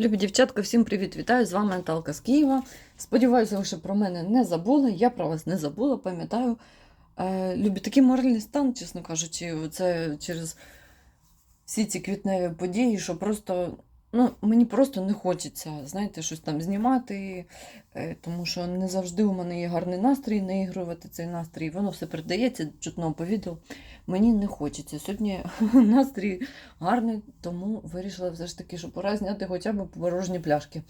Любі дівчатка, всім привіт! Вітаю! З вами Наталка з Києва. Сподіваюся, ви ще про мене не забули. Я про вас не забула, пам'ятаю. Е, любі, такий моральний стан, чесно кажучи, це через всі ці квітневі події, що просто ну, мені просто не хочеться, знаєте, щось там знімати, е, тому що не завжди у мене є гарний настрій, наігрувати цей настрій. Воно все передається, чутно по відео. Мені не хочеться. Сьогодні настрій гарний, тому вирішила все ж таки, що пора зняти хоча б порожні пляшки.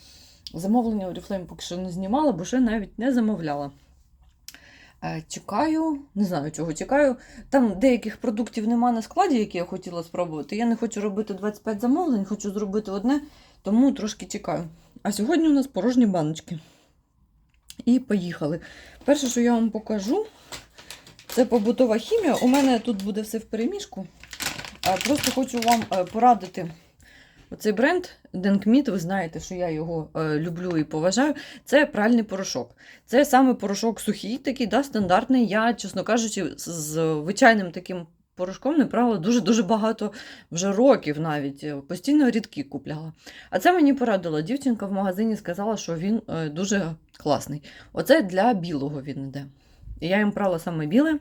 Замовлення Oriflame поки що не знімала, бо ще навіть не замовляла. Чекаю, не знаю, чого чекаю. Там деяких продуктів нема на складі, які я хотіла спробувати. Я не хочу робити 25 замовлень, хочу зробити одне, тому трошки чекаю. А сьогодні у нас порожні баночки. І поїхали. Перше, що я вам покажу, це побутова хімія. У мене тут буде все в переміжку. Е, Просто хочу вам е, порадити оцей бренд Денкміт. Ви знаєте, що я його е, люблю і поважаю. Це пральний порошок. Це саме порошок сухий, такий, да, стандартний. Я, чесно кажучи, з звичайним таким порошком не прала дуже-дуже багато вже років навіть. е, Постійно рідкі купляла. А це мені порадила дівчинка в магазині, сказала, що він е, дуже класний. Оце для білого він іде. І я їм прала саме біле.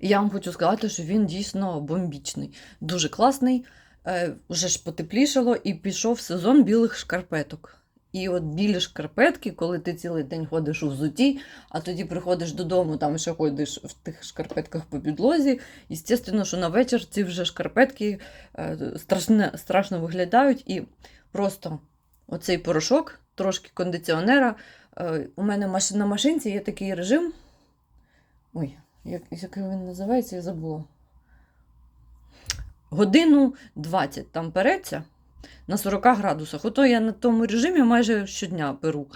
І я вам хочу сказати, що він дійсно бомбічний, дуже класний. Е, вже ж потеплішало і пішов сезон білих шкарпеток. І от білі шкарпетки, коли ти цілий день ходиш у взуті, а тоді приходиш додому, там ще ходиш в тих шкарпетках по підлозі. І Звісно, що на вечір ці вже шкарпетки е, страшне, страшно виглядають. І просто оцей порошок, трошки кондиціонера. Е, у мене на машинці є такий режим. Ой, як, як він називається, я забула. Годину 20 там переться на 40 градусах. Ото я на тому режимі майже щодня перу.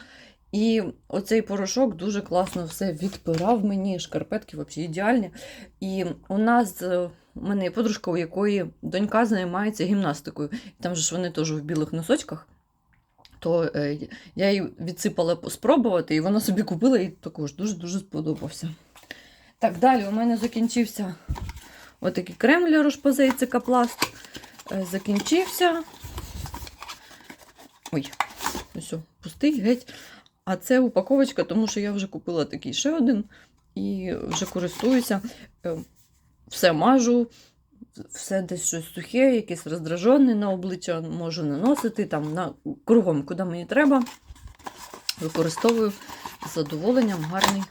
І оцей порошок дуже класно все відпирав мені. Шкарпетки взагалі ідеальні. І у нас е, у мене є подружка, у якої донька займається гімнастикою. Там же ж вони теж в білих носочках. То е, я їй відсипала спробувати, і вона собі купила і також дуже-дуже сподобався. Так, далі у мене закінчився отакий крем для Рошпазе і цикапласт. Е, Закінчився. Ой, ось, пустий геть. А це упаковочка, тому що я вже купила такий ще один і вже користуюся. Е, Все мажу, все десь щось сухе, якесь роздражене на обличчя можу наносити там на кругом, куди мені треба. Використовую з задоволенням гарний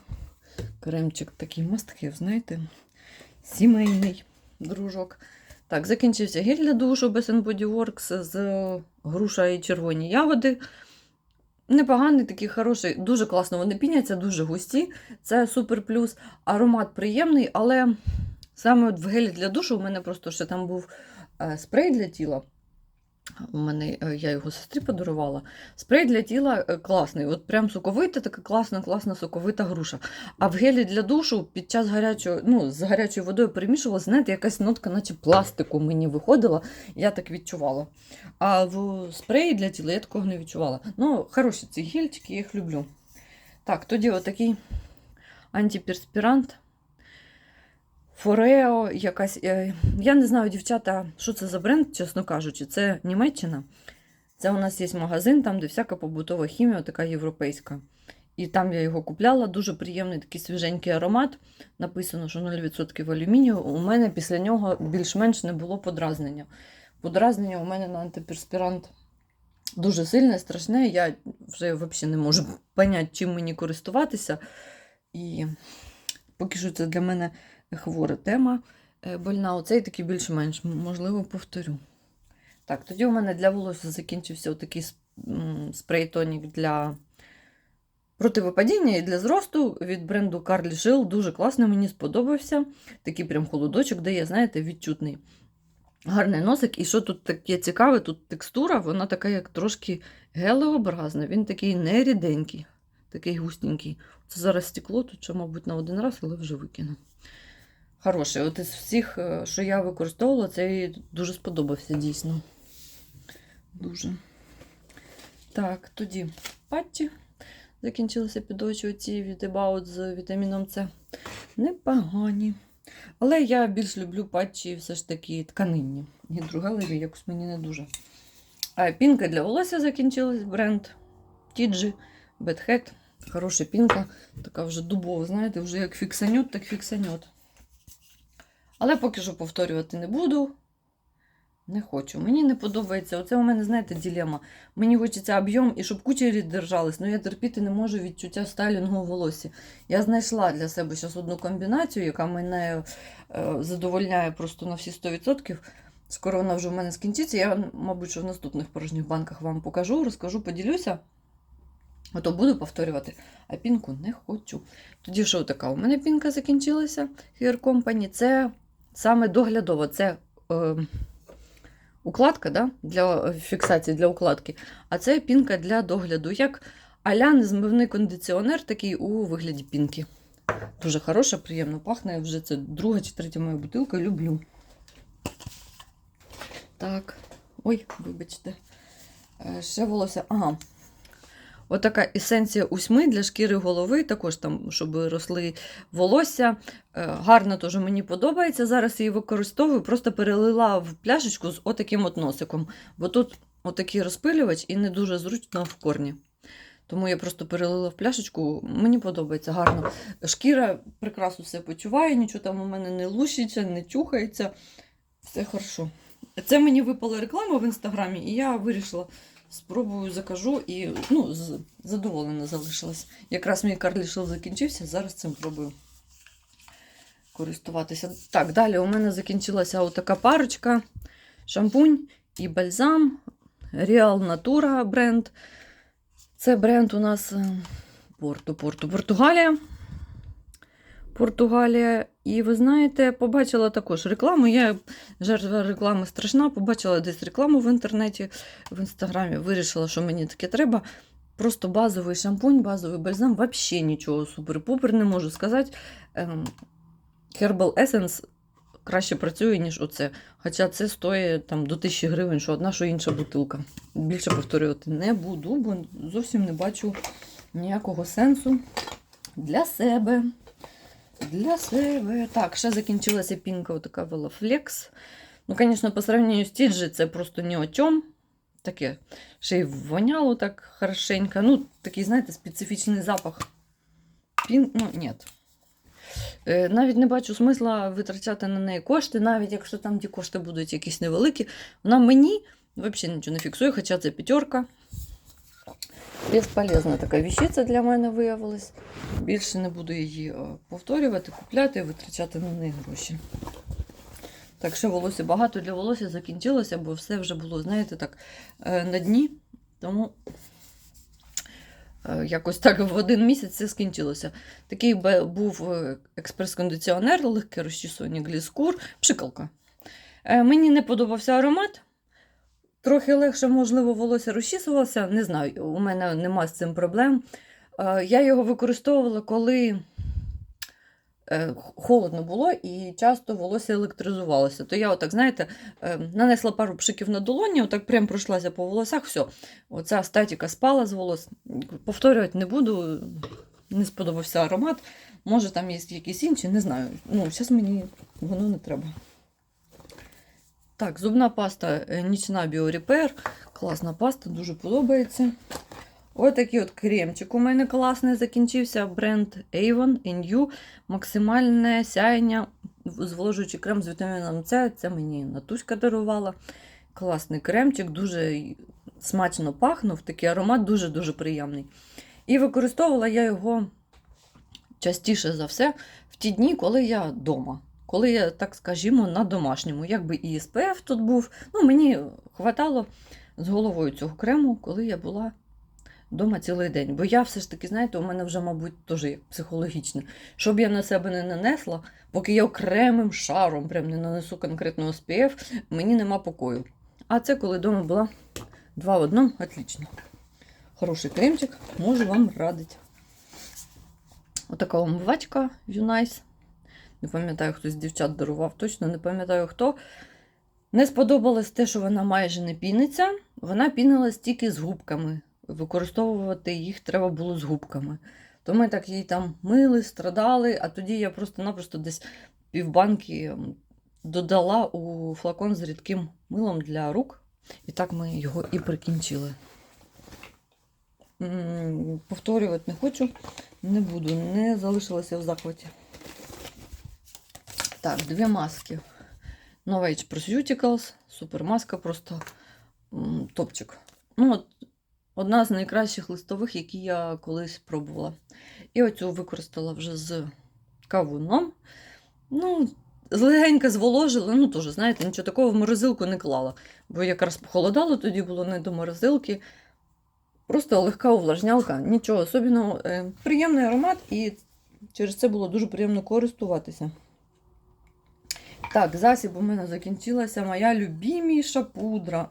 кремчик, такий мастхев, знаєте, сімейний дружок. Так, закінчився гель для душу без Body Works з груша і червоні ягоди. Непоганий, такий хороший, дуже класно вони піняться, дуже густі. Це супер плюс. Аромат приємний, але саме от в гелі для душу у мене просто ще там був е, спрей для тіла. У мене е, я його сестрі подарувала. Спрей для тіла е, класний. От прям соковита, така класна, класна соковита груша. А в гелі для душу під час гарячого, ну, з гарячою водою перемішувалася, знаєте, якась нотка, наче пластику мені виходила, я так відчувала. А в спреї для тіла я такого не відчувала. Ну, хороші ці гельчики, я їх люблю. Так, тоді отакий антиперспірант. Форео, якась. е, Я не знаю, дівчата, що це за бренд, чесно кажучи. Це Німеччина. Це у нас є магазин, там, де всяка побутова хімія, така європейська. І там я його купляла. Дуже приємний такий свіженький аромат. Написано, що 0% алюмінію. У мене після нього більш-менш не було подразнення. Подразнення у мене на антиперспірант дуже сильне, страшне. Я вже взагалі не можу поняти, чим мені користуватися. І поки що це для мене хвора тема е, больна. Оцей такий більш-менш, можливо, повторю. Так, тоді у мене для волосся закінчився такий спрей-тонік для противопадіння і для зросту від бренду Carly Shield. Дуже класно, мені сподобався. Такий прям холодочок дає, знаєте, відчутний. Гарний носик. І що тут таке цікаве, тут текстура, вона така, як трошки гелеобразна. Він такий не ріденький, такий густенький. Це зараз стекло, тут ще, мабуть, на один раз, але вже викину. Хороший. От із всіх, е, що я використовувала, цей дуже сподобався дійсно. Дуже. Так, тоді патчі. Закінчилися під очі оці від About з вітаміном С. Непогані. Але я більш люблю патчі все ж таки тканинні. Гідрогелеві якось мені не дуже А пінка для волосся закінчилась бренд Тіджі Бетхет. Хороша пінка, така вже дубова, знаєте, вже як фіксанет, так фіксанет. Але поки що повторювати не буду. Не хочу. Мені не подобається. Оце у мене, знаєте, ділема. Мені хочеться об'єм і щоб кучері держались, але я терпіти не можу відчуття стайлінгу в волосі. Я знайшла для себе зараз одну комбінацію, яка мене е, задовольняє просто на всі 100%. Скоро вона вже в мене скінчиться. Я, мабуть, що в наступних порожніх банках вам покажу, розкажу, поділюся. А то буду повторювати, а пінку не хочу. Тоді що така? У мене пінка закінчилася Hair Company. Це саме доглядово. Це е, укладка да? для фіксації для укладки. А це пінка для догляду. Як аля незмивний кондиціонер, такий у вигляді пінки. Дуже хороша, приємно пахне. Вже це друга чи третя моя бутилка. Люблю. Так. Ой, вибачте. Е, Ще волосся. Ага. Отака есенція усьми для шкіри голови, також там, щоб росли волосся. Е, Гарно теж мені подобається. Зараз її використовую, просто перелила в пляшечку з отаким от носиком. Бо тут отакий розпилювач і не дуже зручно в корні. Тому я просто перелила в пляшечку. Мені подобається гарно. Шкіра прекрасно все почуває, нічого там у мене не лущиться, не чухається. Все хорошо. Це мені випала реклама в інстаграмі, і я вирішила, спробую закажу і ну, задоволена залишилась. Якраз мій карлішов закінчився, зараз цим пробую користуватися. Так, далі у мене закінчилася отака парочка: шампунь і бальзам. Real Natura бренд. Це бренд у нас е, Порту, Порту, Португалія. Португалія. І ви знаєте, побачила також рекламу. Я жертва реклами страшна. Побачила десь рекламу в інтернеті, в інстаграмі. Вирішила, що мені таке треба. Просто базовий шампунь, базовий бальзам, взагалі нічого супер-пупер не можу сказати. Ем, Herbal Essence краще працює, ніж оце. Хоча це стоїть там, до 1000 гривень, що одна, що інша бутилка. Більше повторювати не буду, бо зовсім не бачу ніякого сенсу для себе. Для себе. Так, ще закінчилася пінка така Veloflex. Ну, звісно, по сравнению з Тіджі це просто ні о чому. Таке. Ще й воняло так хорошенько. Ну, такий, знаєте, специфічний запах. Пін... Ну, ні. Е, Навіть не бачу смисла витрачати на неї кошти, навіть якщо там ті кошти будуть якісь невеликі. Вона мені взагалі нічого не фіксує, хоча це п'ятерка. Безполезна така віщиця для мене виявилась. Більше не буду її е, повторювати, купляти і витрачати на неї гроші. Так що волосся багато для волосся закінчилося, бо все вже було, знаєте, так, е, на дні. Тому е, якось так в один місяць це скінчилося. Такий був експрес-кондиціонер, легке розчісування гліскур, пшикалка. Мені не подобався аромат. Трохи легше, можливо, волосся розчісувалося. Не знаю, у мене нема з цим проблем. Е, Я його використовувала, коли е, холодно було і часто волосся електризувалося. То я, отак, знаєте, е, нанесла пару пшиків на долоні, отак прям пройшлася по волосах, все. Оця статіка спала з волос. Повторювати не буду, не сподобався аромат. Може, там є якісь інші, не знаю. Ну, зараз мені воно не треба. Так, зубна паста е, нічна Біорепер. Класна паста, дуже подобається. Ось такий от кремчик у мене класний закінчився. Бренд Avon NU. Максимальне сяєння, зволожуючий крем з вітаміном С. Це мені Натуська дарувала. Класний кремчик, дуже смачно пахнув, такий аромат дуже-дуже приємний. І використовувала я його частіше за все в ті дні, коли я вдома. Коли я, так скажімо, на домашньому. Якби і СПФ тут був. Ну, мені хватало з головою цього крему, коли я була вдома цілий день. Бо я все ж таки, знаєте, у мене вже, мабуть, теж психологічне. Щоб я на себе не нанесла, поки я окремим шаром прям не нанесу конкретного СПФ, мені нема покою. А це коли вдома була два в одному, отлично. Хороший кремчик, можу вам радити. Отака омивачка Юнайс. Не пам'ятаю, хтось з дівчат дарував, точно не пам'ятаю хто. Не сподобалось те, що вона майже не піниться. Вона пінилась тільки з губками. Використовувати їх треба було з губками. То ми так її там мили, страдали, а тоді я просто-напросто десь півбанки додала у флакон з рідким милом для рук. І так ми його і прикінчили. Повторювати не хочу, не буду, не залишилася в захваті. Так, дві маски. Novage Proseuticals, супермаска, просто топчик. Ну, от, одна з найкращих листових, які я колись пробувала. І оцю використала вже з кавуном. Ну, злегенько зволожила, ну теж, знаєте, нічого такого в морозилку не клала. Бо якраз похолодало, тоді було не до морозилки. Просто легка увлажнялка, нічого особливого. Е, Приємний аромат, і через це було дуже приємно користуватися. Так, засіб у мене закінчилася моя любіміша пудра.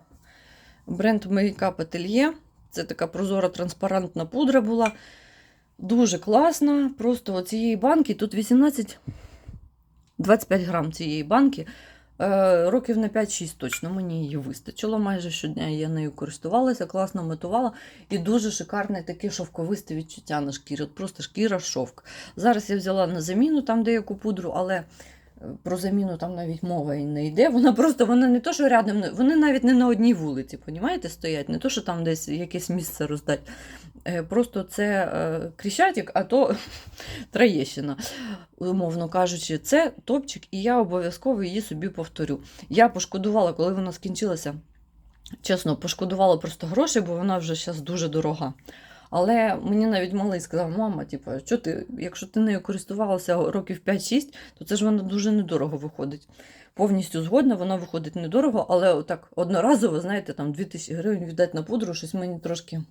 Бренд Makeup Atelier. Це така прозора транспарентна пудра була. Дуже класна. Просто оцієї банки тут 18 25 грам цієї банки. Е, років на 5-6 точно мені її вистачило. Майже щодня я нею користувалася, класно метувала. І дуже шикарне таке шовковисте відчуття на шкірі. От просто шкіра шовк. Зараз я взяла на заміну там деяку пудру, але про заміну там навіть мова і не йде. Вона просто вона не то, що рядом, вони навіть не на одній вулиці, понімаєте, стоять, не то, що там десь якесь місце роздать. Е, Просто це е, Кріщатик, а то Троєщина, умовно кажучи, це топчик, і я обов'язково її собі повторю. Я пошкодувала, коли вона скінчилася. Чесно, пошкодувала просто грошей, бо вона вже зараз дуже дорога. Але мені навіть малий сказав, мама, типу, що ти, якщо ти нею користувалася років 5-6, то це ж вона дуже недорого виходить. Повністю згодна, вона виходить недорого, але отак одноразово, знаєте, там 2000 гривень віддати на пудру, щось мені трошки,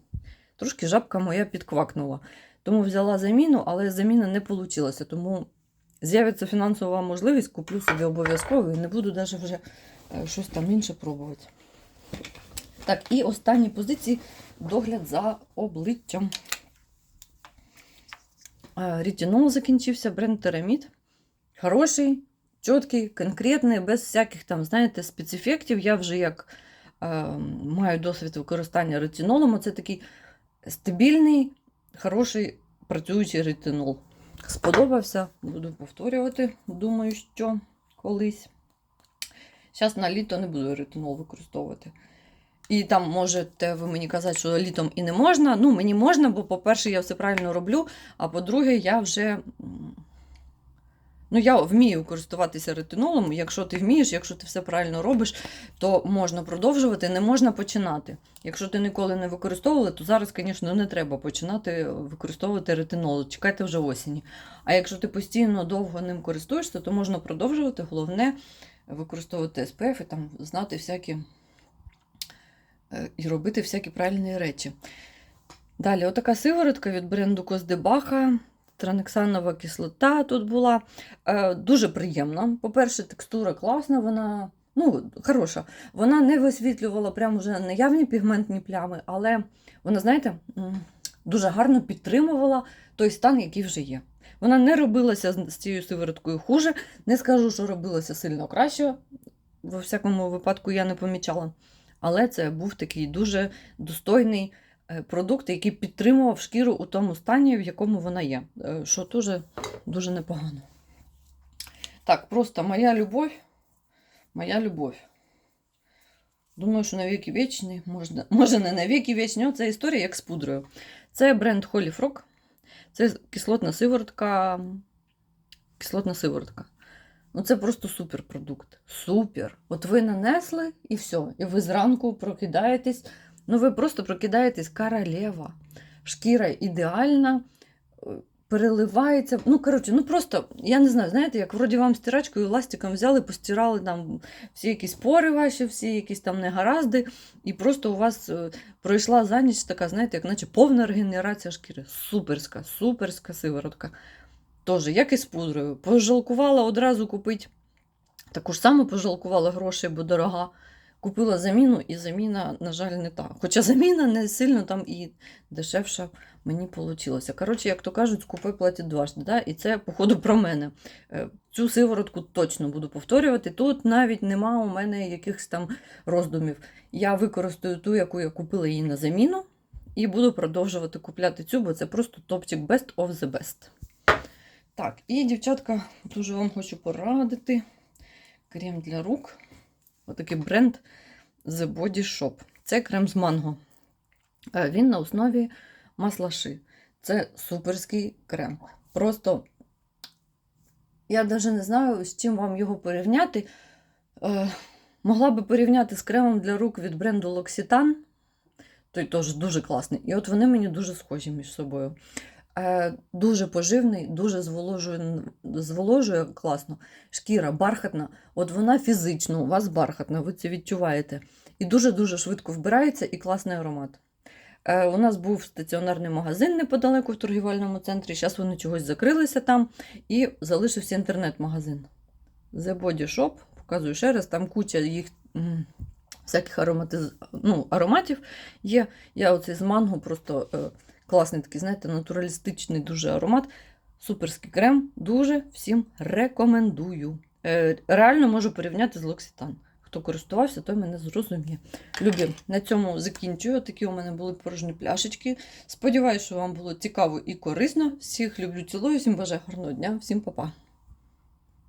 трошки жабка моя підквакнула. Тому взяла заміну, але заміна не вийшла. Тому з'явиться фінансова можливість, куплю собі обов'язково і не буду навіть вже е, щось там інше пробувати. Так, і останні позиції догляд за обличчям. Е, Рітінол закінчився, бренд Терамід. Хороший, чіткий, конкретний, без всяких там, знаєте, спецефектів. Я вже як е, маю досвід використання ретинолом. Це такий стабільний, хороший працюючий ретинол. Сподобався, буду повторювати. Думаю, що колись. Зараз на літо не буду ретинол використовувати. І там можете ви мені казати, що літом і не можна. Ну, мені можна, бо, по-перше, я все правильно роблю, а по-друге, я вже. Ну, я вмію користуватися ретинолом. Якщо ти вмієш, якщо ти все правильно робиш, то можна продовжувати, не можна починати. Якщо ти ніколи не використовувала, то зараз, звісно, не треба починати використовувати ретинол. Чекайте вже осені. А якщо ти постійно довго ним користуєшся, то можна продовжувати. Головне використовувати SPF і там знати всякі і робити всякі правильні речі. Далі, отака сиворотка від бренду Коздебаха. Транексанова кислота тут була. Е, дуже приємна. По-перше, текстура класна, вона ну, хороша. Вона не висвітлювала прямо вже наявні пігментні плями, але вона, знаєте, дуже гарно підтримувала той стан, який вже є. Вона не робилася з цією сивороткою хуже. Не скажу, що робилася сильно краще. Во всякому випадку я не помічала. Але це був такий дуже достойний е, продукт, який підтримував шкіру у тому стані, в якому вона є. Е, Що дуже, дуже непогано. Так, просто моя любов. Моя любов. Думаю, що на віки вічні, можна, може не на віки вічні, це історія як з пудрою. Це бренд Holy Frog. Це кислотна сиворотка. Кислотна сиворотка. Ну, це просто суперпродукт. Супер. От ви нанесли і все. І ви зранку прокидаєтесь. Ну, ви просто прокидаєтесь королева. Шкіра ідеальна, е, переливається. Ну, коротше, ну просто, я не знаю, знаєте, як вроді вам стирачкою ластиком взяли, постирали там всі якісь пори ваші, всі якісь там негаразди, і просто у вас е, пройшла за ніч така, знаєте, як наче повна регенерація шкіри. Суперська, суперська сиворотка. Теж, як і з пудрою. Пожалкувала одразу купити. Таку ж саму пожалкувала грошей, бо дорога. Купила заміну, і заміна, на жаль, не та. Хоча заміна не сильно там і дешевша мені вийшло. Коротше, як то кажуть, скупи платить дважди. Да? І це, походу, про мене. Е, Цю сиворотку точно буду повторювати. Тут навіть нема у мене якихось там роздумів. Я використаю ту, яку я купила її на заміну, і буду продовжувати купляти цю, бо це просто топчик best of the best. Так, і, дівчатка, дуже вам хочу порадити крем для рук. Отакий бренд The Body Shop. Це крем з манго. Е, Він на основі масла ши. Це суперський крем. Просто я навіть не знаю, з чим вам його порівняти. Е, могла би порівняти з кремом для рук від бренду L'Occitane. Той теж дуже класний. І от вони мені дуже схожі між собою. Е, дуже поживний, дуже зволожує, зволожує класно. Шкіра бархатна. От вона фізично, у вас бархатна, ви це відчуваєте. І дуже-дуже швидко вбирається і класний аромат. Е, у нас був стаціонарний магазин неподалеку в торгівельному центрі. Зараз вони чогось закрилися там і залишився інтернет-магазин. The Body Shop, показую ще раз, там куча їх всяких ароматиз... ну, ароматів є. Я оцей з манго просто е, класний такий, знаєте, натуралістичний дуже аромат. Суперський крем. Дуже всім рекомендую. Е, реально можу порівняти з Локситан. Хто користувався, той мене зрозуміє. Любі, на цьому закінчую. Такі у мене були порожні пляшечки. Сподіваюся, що вам було цікаво і корисно. Всіх люблю, цілую, всім бажаю гарного дня, всім па-па.